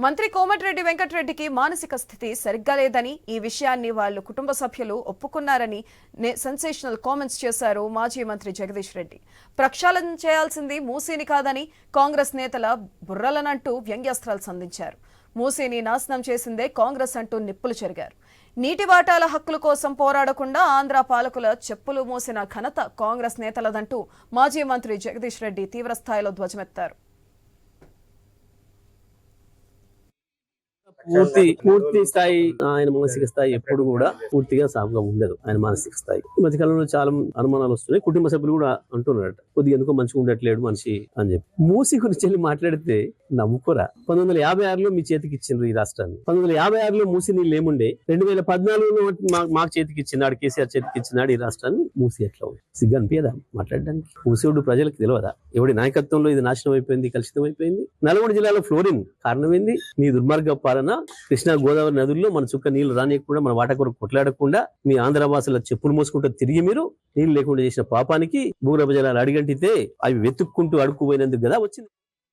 మంత్రి కోమటిరెడ్డి వెంకటరెడ్డికి మానసిక స్థితి సరిగ్గా లేదని ఈ విషయాన్ని వాళ్ళ కుటుంబ సభ్యులు ఒప్పుకున్నారని నే- సెన్సేషనల్ కామెంట్స్ చేశారు మాజీ మంత్రి జగదీష్ రెడ్డి. ప్రక్షాళన చేయాల్సింది మూసీని కాదని కాంగ్రెస్ నేతల బుర్రలనంటూ వ్యంగ్యాస్త్రాలు సంధించారు. మూసీని నాశనం చేసిందే కాంగ్రెస్ అంటూ నిప్పులు చెరిగారు. నీటి వాటాల హక్కుల కోసం పోరాడకుండా ఆంధ్ర పాలకుల చెప్పులు మోసిన ఘనత కాంగ్రెస్ నేతలదంటూ మాజీ మంత్రి జగదీష్ రెడ్డి తీవ్రస్థాయిలో ధ్వజమెత్తారు. పూర్తి పూర్తి స్థాయి ఆయన మానసిక స్థాయి ఎప్పుడు కూడా పూర్తిగా సాఫ్గా ఉండదు ఆయన మానసిక స్థాయి. ఈ మధ్యకాలంలో చాలా అనుమానాలు వస్తున్నాయి. కుటుంబ సభ్యులు కూడా అంటున్నారట. కొద్దిగా ఎందుకో మంచిగా ఉండట్లేడు మనిషి అని చెప్పి. మూసి గురించి వెళ్ళి మాట్లాడితే నమ్ముకోరా పంతొమ్మిది వందల యాభై ఆరులో మీ చేతికి ఇచ్చిండ్రు ఈ రాష్ట్రాన్ని. పంతొమ్మిది వందల యాభై ఆరులో మూసి నీళ్ళు ఏముండే? రెండు వేల పద్నాలుగులో మాకు చేతికి ఇచ్చినాడు కేసీఆర్ చేతికి ఇచ్చినాడు ఈ రాష్ట్రాన్ని. మూసి ఎట్లా ఉంది? సిగ్గు అనిపించదా మాట్లాడడానికి? మూసేవుడు ప్రజలకు తెలియదా ఎవడి నాయకత్వంలో ఇది నాశనం అయిపోయింది కలుషితం అయిపోయింది? నల్గొండ జిల్లాలో ఫ్లోరిన్ కారణమైంది మీ దుర్మార్గ పాలన కృష్ణా గోదావరి నదుల్లో మన చుక్క నీళ్ళు రానియకుండా మన వాట కొరకు కొట్లాడకుండా మీ ఆంధ్ర భాషల చెప్పులు మోసుకుంటూ తిరిగి మీరు నీళ్ళు లేకుండా చేసిన పాపానికి భూగర్భ జలాలు అడిగంటితే అవి వెతుక్కుంటూ అడుక్కుపోయినందుకు కదా వచ్చింది.